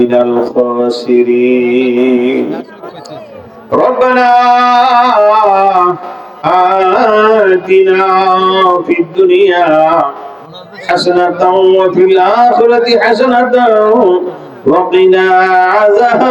من الخاسرين. ربنا آتنا في الدنيا حسنة وفي الآخرة حسنة وقنا عذاب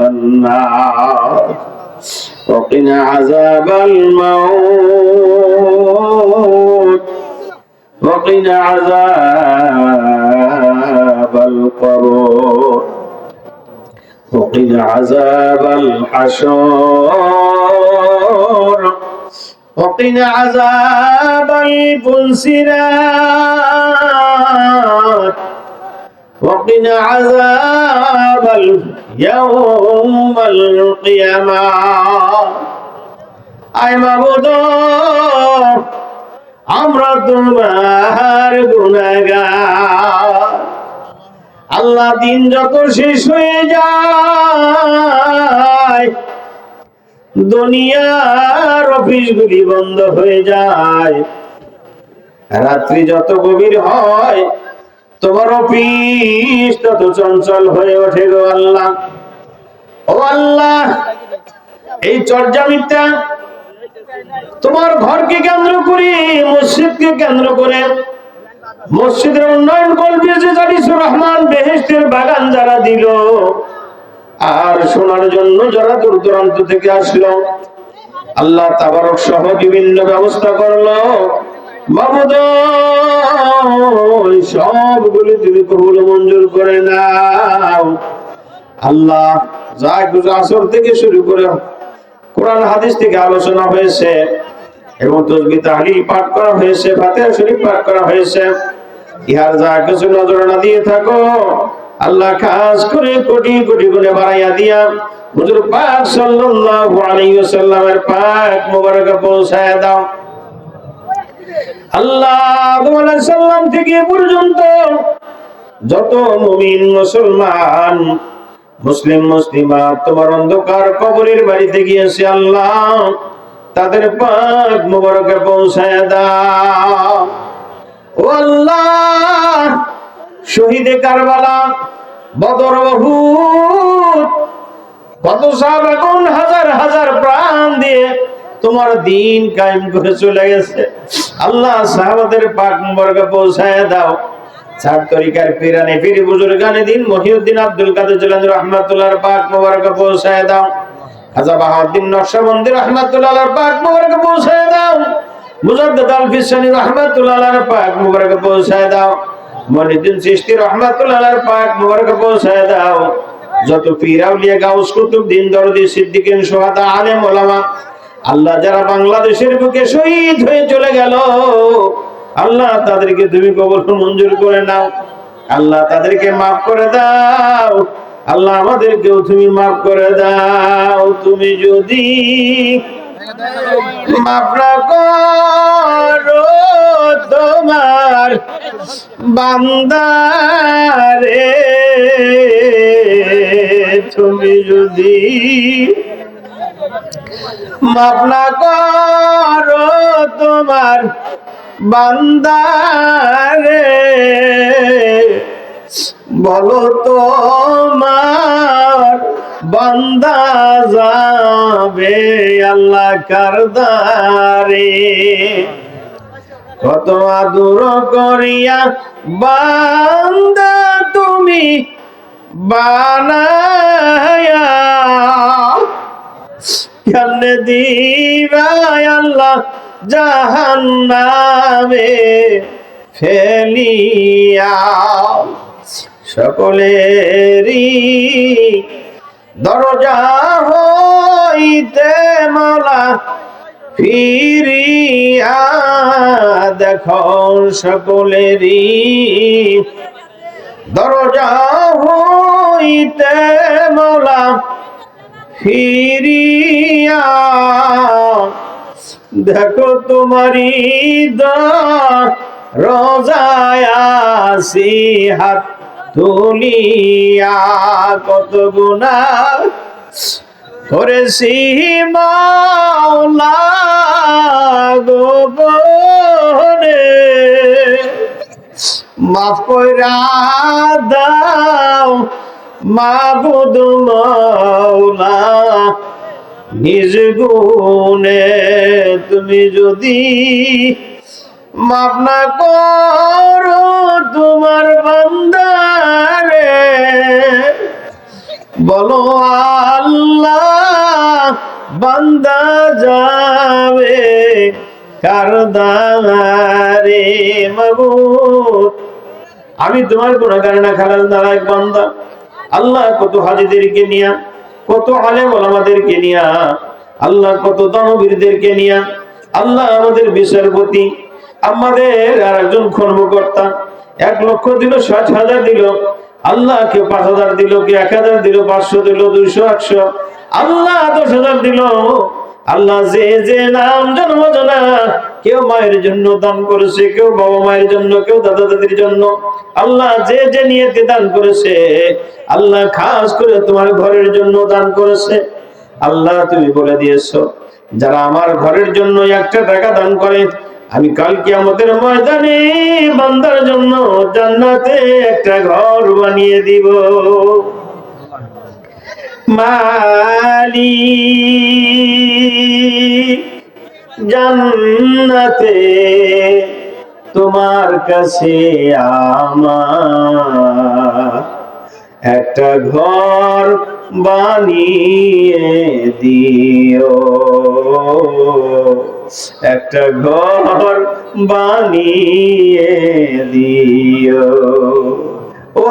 النار. وقنا عذاب الموت. وقنا عذاب القبر وقنا عذاب الحشر وقنا عذاب الفنسرات وقنا عذاب يوم القيامة أي معبود আমরা তোমার গুণাগার আল্লাহ দিন যত শেষ হয়ে যায়, দুনিয়ার অফিসগুলি বন্ধ হয়ে যায়। রাত্রি যত গভীর হয়, তোমার অফিস তত চঞ্চল হয়ে ওঠে গো আল্লাহ। ও আল্লাহ, এই চর্যামিটা তোমার ঘরকে কেন্দ্র করে, মসজিদকে কেন্দ্র করে মসজিদের উন্নয়ন করবে যে জানিসুর রহমান বেহেস্তের বাগান যারা দিল। আর শোনার জন্য যারা দূর দূরান্ত থেকে আসলো, আল্লাহ তাবারক সহ বিভিন্ন ব্যবস্থা করল। সবগুলি তুমি কবুল মঞ্জুর করে নাও। আল্লাহ যা আসর থেকে শুরু করে কোরআন হাদিস থেকে আলোচনা হয়েছে। এবং তসবি পাঠ করা হয়েছে, ফাতিহা শরীফ পাঠ করা হয়েছে। ইহার যা কিছু নজরানা দিয়ে থাকো, আল্লাহ খাস করে কোটি কোটি গুণে বাড়াইয়া দিয়া হুজুর পাক সাল্লাল্লাহু আলাইহি ওয়াসাল্লামের পাক পৌঁছায় দাও। আল্লাহ আদম থেকে পর্যন্ত যত মুমিন মুসলমান, মুসলিম মুসলিমা তোমার অন্ধকার কবরের বাড়িতে গিয়েছে আল্লাহ। তাদের পাক মুবারকে পৌঁছায় দাও। আল্লাহ, শহীদে কারবালা, বদর উহুদ কত সাহাবাগণ হাজার হাজার প্রাণ দিয়ে তোমার দিন কায়েম করে চলে গেছে। আল্লাহ সাহাবাদের পাক মুবারকে পৌঁছায় দাও। চার তরিকার পিরানে, পীর বুজুর্গানে দিন মহিউদ্দিন আব্দুল কাদের জিলানী রহমাতুল্লাহর পাক মুবারক পৌঁছায় দাও। যত পীর আউলিয়া গাউস কুতুব দিন দরদি সোহাদা আলেম আল্লাহ যারা বাংলাদেশের বুকে শহীদ হয়ে চলে গেল, আল্লাহ তাদেরকে তুমি কবল মঞ্জুর করে নাও। আল্লাহ তাদেরকে মাফ করে দাও। আল্লাহ আমাদেরকেও তুমি মাফ করে দাও। তুমি যদি করো, তোমার বান্দারে, তুমি যদি মাফ না করো, তোমার বান্দারে বলো তোমার বান্দা যাবে আল্লাহ কারদারে কত আদুর করিয়া বান্দা তুমি বানায়া। কেমনে দিবাই আল্লাহ জাহান্নামে? ফেলিয়া। সকলেরই দরজা হইতে মালা ফিরিয়া দেখো সকলেরই দরজা হইতে মালা ফিরিয়া দেখো তোমারি রোজায়াসি হাত তুলিয়া কত গুণা করেছি মাওলা গোবনে মাফ কইরা দাও মাবুদ মাওলা। নিজ গুণে তুমি যদি মাপ না করো তোমার বান্দারে। বলো, আল্লাহ, বান্দা যাবে কার দাঁড়ে মাবুদ? আমি তোমার গুণাগার না খালাল নারায়ক বান্দা। আল্লাহ কত হাজিদেরকে নিয়া, কত আলেম ওলামাদেরকে নিয়া, আল্লাহ কত দানবীরদেরকে নিয়া, আল্লাহ আমাদের বিচারপতি আমাদের আর একজন কর্মকর্তা এক লক্ষ দিল, ষাট হাজার দিল আল্লাহ কেউ পাঁচ হাজার দিল, কে এক হাজার দিল, পাঁচশো দিল, দুইশো একশো আল্লাহ দশ হাজার দিল। আল্লাহ যে যে নাম জন্ম জানা কেউ মায়ের জন্য দান করেছে, কেউ বাবা মায়ের জন্য, কেউ দাদা দাদির জন্য, আল্লাহ যে যে নিয়েতে দান করেছে, আল্লাহ খাস করে তোমার ঘরের জন্য দান করেছে। আল্লাহ তুমি বলে দিয়েছ, যারা আমার ঘরের জন্য একটা টাকা দান করে আমি কালকে আমাদের ময়দানে বান্দার জন্য জান্নাতে একটা ঘর বানিয়ে দিব। মালিক, জান্নাতে তোমার কাছে আমার একটা ঘর বানিয়ে দিও। একটা ঘর বানিয়ে দিও। ও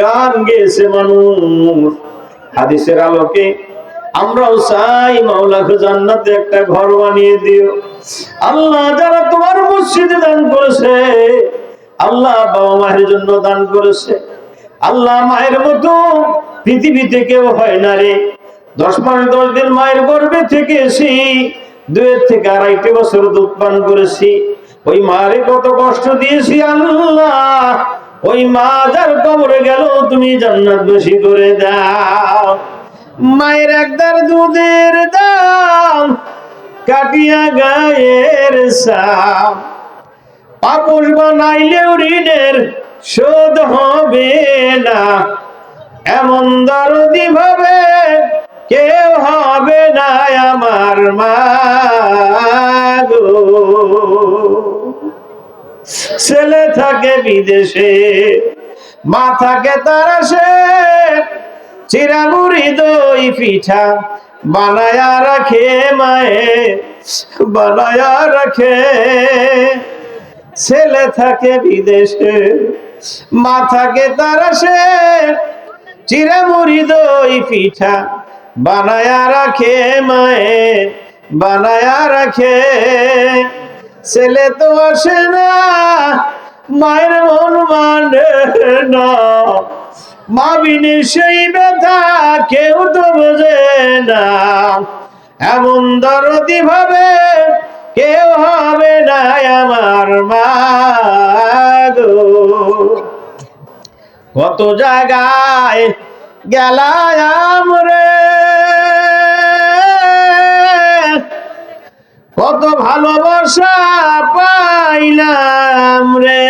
গান গেছে মানুষ। হাদিসের আলোকে আমরাও চাই মাওলাকে জান্নাতে একটা ঘর বানিয়ে দিও। আল্লাহ যারা তোমার মসজিদে দান করেছে, আল্লাহ বাবা মায়ের জন্য দান করেছে। আল্লাহ মায়ের মতো পৃথিবীতে কেউ হয় না রে। দশ মাস, দশ দিন মায়ের গর্ভে থেকে এসি দুয়ের থেকে আড়াইটি বছর দুধ পান করেছি। ওই মারে কত কষ্ট দিয়েছি আল্লাহ। ওই মা যার কবরে গেল, তুমি জান্নাত বেশি করে দাও। মায়ের একদার দুধের দাম, কাটিয়া গায়ের সাম। পাপস বানাইলেও ঋণের শোধ হবে না। এমন দরদি ভাবে কেউ হবে না আমার মা ছেলে থাকে বিদেশে, মা থাকে তারা সে চিরামুড়ি দই পিঠা বানায়া রাখে মায়ে, বানায়া রাখে। ছেলে থাকে বিদেশে মা থাকে তারা সে চিরামুড়ি দই পিঠা বানায়া রাখে মায়ে, বানায়া রাখে। ছেলে তো আসে না, মায়ের মন মানে না। মা বিনে সেই ব্যথা কেউ তো বোঝে না। এমন দরদি ভাবে কেউ হবে না আমার মা গো। কত জায়গায় গেলাম রে। কত ভালোবাসা পাইলাম রে।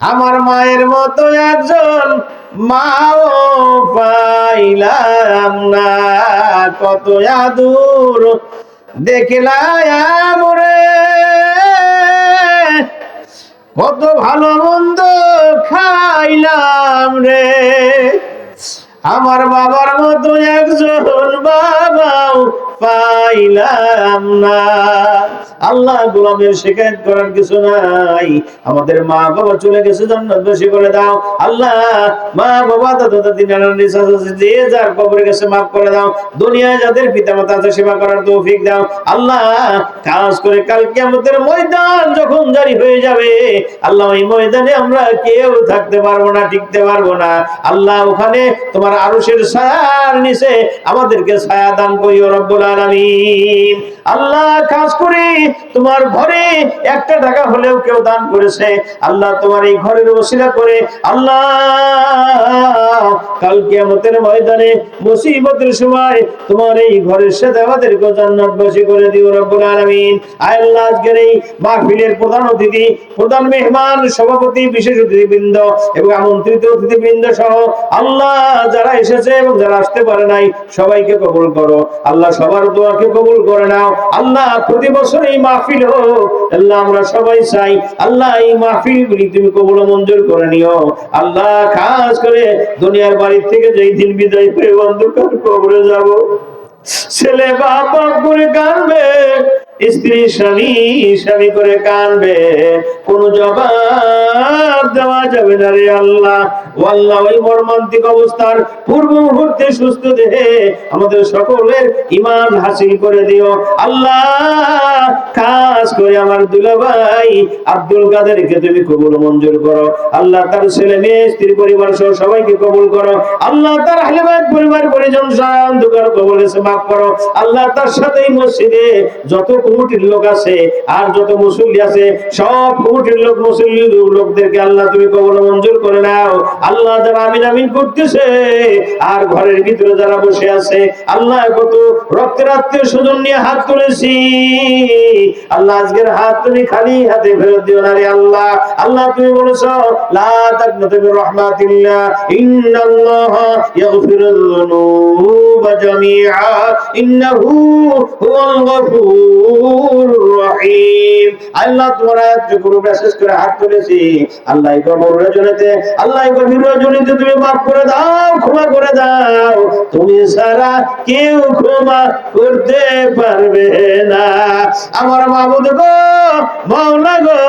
আমার মায়ের মতো একজন মাও পাইলাম না। কত আদুর দেখলাম রে কত ভালো মন্দ খাইলাম রে। আমার বাবার মতো একজন বাবাও পাইলাম না। আল্লাহ গোলামের শিকায়ত করার কিছু নাই। আমাদের মা বাবা চলে গেছে বেশি করে দাও। আল্লাহ মা বাবা দাদা দাদি নানা নিসা চাচি, যে যার কবরে গেছে মাফ করে দাও। দুনিয়ায় যাদের পিতা মাতা আছে সেবা করার তৌফিক দাও। আল্লাহ কাজ করে কালকে আমাদের ময়দান যখন জারি হয়ে যাবে আল্লাহ ওই ময়দানে আমরা কেউ থাকতে পারব না টিকতে পারব না। আল্লাহ ওখানে তোমার আরশের ছায়ার নিচে আমাদেরকে ছায়া দান করিও রব্বুল আল্লাহ কাজ করে তোমার ঘরে একটা টাকা হলেও কেউ দান করেছে। আল্লাহ তোমার এই ঘরের ওসিলা করে আল্লাহ কাল কিয়ামতের ময়দানে মুসিবতের সময় তোমার এই ঘরের সাথে আমাদেরকে জান্নাতবাসী করে দিও রব্বুল আলামিন। আয় আল্লাহ, আজকের এই মাহফিলের প্রধান অতিথি, প্রধান মেহমান, সভাপতি, বিশেষ অতিথিবৃন্দ এবং আমন্ত্রিত অতিথিবৃন্দ সহ আল্লাহ যারা এসেছে এবং যারা আসতে পারে নাই, সবাইকে কবুল করো। আল্লাহ সবার দোয়াকে কবুল করে নাও। আল্লাহ প্রতি বছর এই মাহফিল হোক, আল্লাহ আমরা সবাই চাই। আল্লাহ এই মাহফিল গুলি তুমি কবুল মঞ্জুর করে নিও। আল্লাহ খাস করে দুনিয়ার বাড়ির থেকে যেই দিন বিদায় হয়ে অন্ধকার কবরে যাব। ছেলে বাপ করে কানবে স্ত্রী স্বামী স্বামী করে কানবে। কোন জবাব দেওয়া যাবে না রে আল্লাহ। আল্লাহ, ওই মর্মান্তিক অবস্থার পূর্ব মুহূর্তে সুস্থ দেহে আমাদের সকলের ইমান হাসিল করে দিও। আল্লাহ খাস করে আমার দুলাভাই আব্দুল কাদেরকে তুমি কবুল মঞ্জুর করো। আল্লাহ তার ছেলে মেয়ে, স্ত্রী পরিবার সহ সবাইকে কবুল করো। আল্লাহ তার আহলেবাদ পরিবার পরিজন সহ অন্ধকার কবলে মাফ করো। আল্লাহ তার সাথেই মসজিদে যত কমিটির লোক আছে, আর যত মুসল্লি আছে, সব কমিটির লোক মুসল্লি লোকদেরকে আল্লাহ তুমি কবল মঞ্জুর করে নাও। আল্লাহ যারা আমিন আমিন করতেছে। আর ঘরের ভিতরে যারা বসে আছে, আল্লাহ কত রক্তের আত্মীয় স্বজন নিয়ে হাত তুলেছি। আল্লাহ আজকের হাত তুমি খালি হাতে ফেরত দিও না রে আল্লাহ। আল্লাহ তুমি বলেছ, লা তাকনাতু মির যুনুবা জামিআ, ইন্নাহু হুয়াল হাত আল্লাহ আল্লাহ তুমি মাফ করে দাও করে দাও। তুমি সারা কেউ করতে পারবে না। আমার গো, মাওলা গো,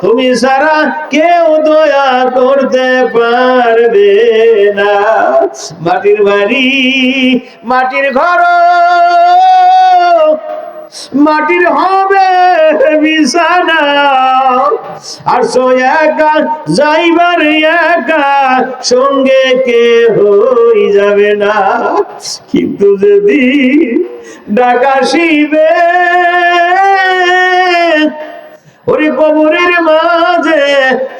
তুমি সারা কেউ দয়া করতে পারবে না। মাটির বাড়ি, মাটির ঘর মাটির হবে বিছানা। আর সো একা যাইবার একা সঙ্গে কে হই যাবে না। কিন্তু যদি ডাকাশিবে ওরে কবরের মাঝে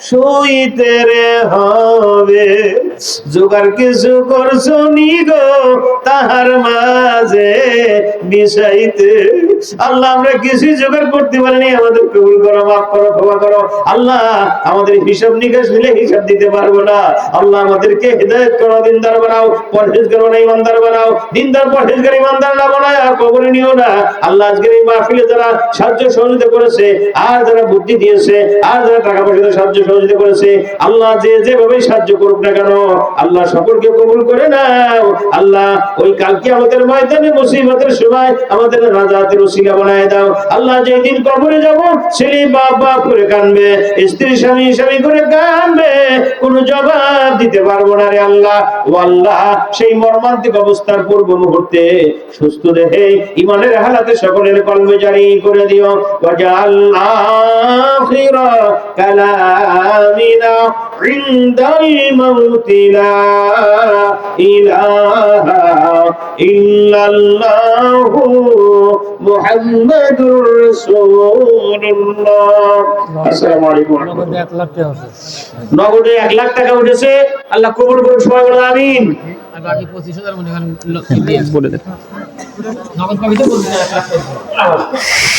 শুইতে রে হবে। জোগাড় কিছু করছ নি গো তাহার মাঝে বিষাইতে আল্লাহ, আমরা কিছু জোগাড় করতে পারিনি আমাদের কবুল করো, মাফ করো, ক্ষমা করো। আল্লাহ, আমাদের হিসাব নিকাশ নিলে হিসাব দিতে পারব না। আল্লাহ, আমাদেরকে হৃদায়ত করো, দিনদার বানাও, পরহেজগার বানাও ইমানদার বানাও। দিনদার, পরহেজগার ইমানদার না বানায় আর কবরে নিও না। আল্লাহ, আজকের এই মাহফিলে যারা সাহায্য সহযোগিতা করেছে, আর যারা বুদ্ধি দিয়েছে, আর যারা টাকা পয়সা সাহায্য সহযোগিতা করেছে, আল্লাহ যে যেভাবে সাহায্য করুক না কেন, আল্লাহ সকলকে কবুল করে নাও। আল্লাহ ওই কালকে আমাদের ময়দানে মুসিবতের সময় আমাদের রাজাতের ওসিলা বানায় দাও। আল্লাহ যেদিন কবরে যাব ছেলে বাপ বাপ করে কানবে, স্ত্রী, স্বামী স্বামী করে কানবে, কোন জবাব দিতে পারব না রে আল্লাহ। ও আল্লাহ, সেই মর্মান্তিক অবস্থার পূর্ব মুহূর্তে সুস্থ দেহে ইমানের হালাতে সকলের কলবে জারি করে দিও। ওয়াজাল আখিরা কালামিনা ইনদাল মাউতি লা ইলাহা ইল্লাল্লাহু মুহাম্মাদুর রাসূলুল্লাহ আসসালামু আলাইকুম ওয়া রাহমাতুল্লাহ। নগদে এক লাখ টাকা আছে নগদে এক লাখ টাকা উঠেছে। আল্লাহ কবুল করুন সবাই বলে আমিন। আর বাকি পঁচিশ হাজার মনে করেন নগদ পাবি তো পঁচিশ হাজার এক লাখ টাকা।